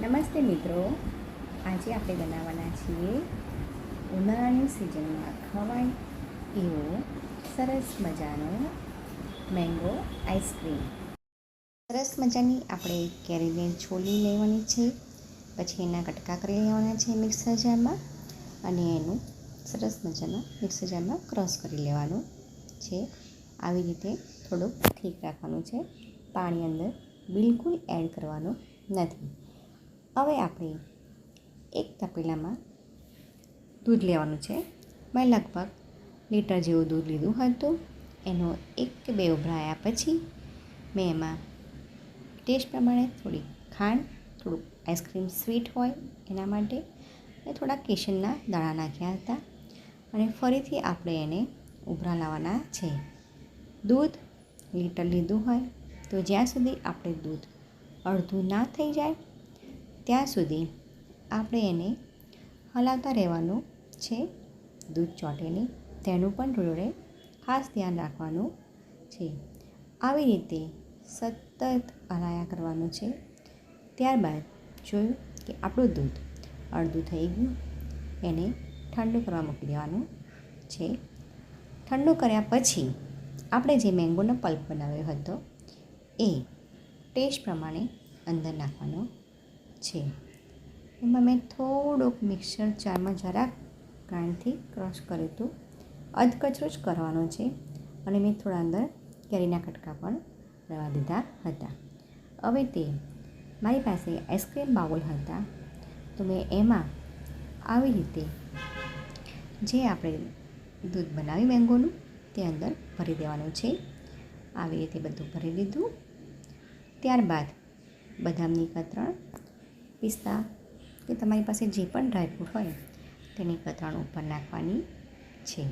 નમસ્તે મિત્રો. આજે આપણે બનાવવાના છીએ ઉનાળાની સિઝનમાં ખવાય એવો સરસ મજાનો મેંગો આઈસ્ક્રીમ સરસ મજાની આપણે કેરીને છોલી લેવાની છે, પછી એના કટકા કરી લેવાના છે મિક્સર જારમાં, અને એનું સરસ મજાના મિક્સર જારમાં ક્રશ કરી લેવાનું છે. આવી રીતે થોડુંક ઠીક રાખવાનું છે. પાણી અંદર બિલકુલ એડ કરવાનું નથી. હવે આપણે એક તપેલામાં દૂધ લેવાનું છે. મેં લગભગ લીટર જેવું દૂધ લીધું હતું. એનો એક કે બે ઉભરાયા પછી મેં એમાં ટેસ્ટ પ્રમાણે થોડી ખાંડ થોડુંક આઈસ્ક્રીમ સ્વીટ હોય એના માટે અને થોડા કેસરના દાણા નાખ્યા હતા અને ફરીથી આપણે એને ઉભરા લાવવાના છે. દૂધ લીટર લીધું હોય તો જ્યાં સુધી આપણે દૂધ અડધું ના થઈ જાય ત્યાં સુધી આપણે એને હલાવતા રહેવાનું છે. દૂધ ચોંટેને તેનું પણ જોડે ખાસ ધ્યાન રાખવાનું છે. આવી રીતે સતત હલાયા કરવાનું છે. ત્યારબાદ જોયું કે આપણું દૂધ અડધું થઈ ગયું. એને ઠંડુ કરવા મૂકી દેવાનું છે. ઠંડુ કર્યા પછી આપણે જે મેંગોનો પલ્પ બનાવ્યો હતો એ ટેસ્ટ પ્રમાણે અંદર નાખવાનો છે. એમાં મેં થોડુંક મિક્સર જારમાં જરાક ગાંઠથી ક્રશ કર્યું હતું. અધકચરો જ કરવાનો છે અને મેં થોડા અંદર કેરીના કટકા પણ રવા દીધા હતા. હવે તે મારી પાસે આઈસ્ક્રીમ બાઉલ હતા. તો મેં એમાં આવી રીતે જે આપણે દૂધ બનાવી મેંગોનું તે અંદર ભરી દેવાનું છે. આવી રીતે બધું ભરી લીધું. ત્યારબાદ બદામની કતરણ પિસ્તા, કે તમારી પાસે જે પણ ડ્રાયફ્રૂટ હોય, તેની કતરણ ઉપર નાખવાની છે.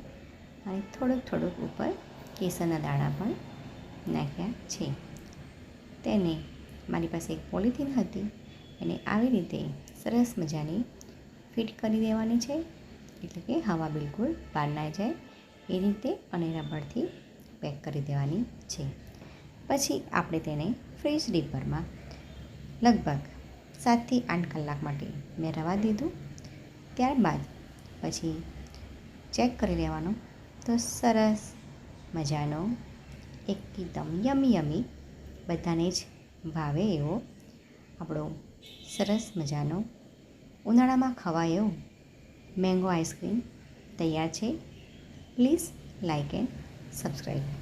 અને થોડુંક થોડુંક ઉપર કેસરના દાણા પણ નાખ્યા છે. તેને મારી પાસે એક પોલિથીન હતી, એને આવી રીતે સરસ મજાની ફિટ કરી દેવાની છે, એટલે કે હવા બિલકુલ બહાર ના જાય, એ રીતે અને રબરથી પેક કરી દેવાની છે. પછી આપણે તેને ફ્રીજ ડીપરમાં લગભગ સાતથી આઠ કલાક માટે મેં રવા દીધું. ત્યારબાદ પછી ચેક કરી લેવાનો. તો સરસ મજાનો, એકદમ યમી યમી બધાને જ ભાવે એવો આપણો સરસ મજાનો ઉનાળામાં ખવાય એવો મેંગો આઈસ્ક્રીમ તૈયાર છે. Please like and subscribe.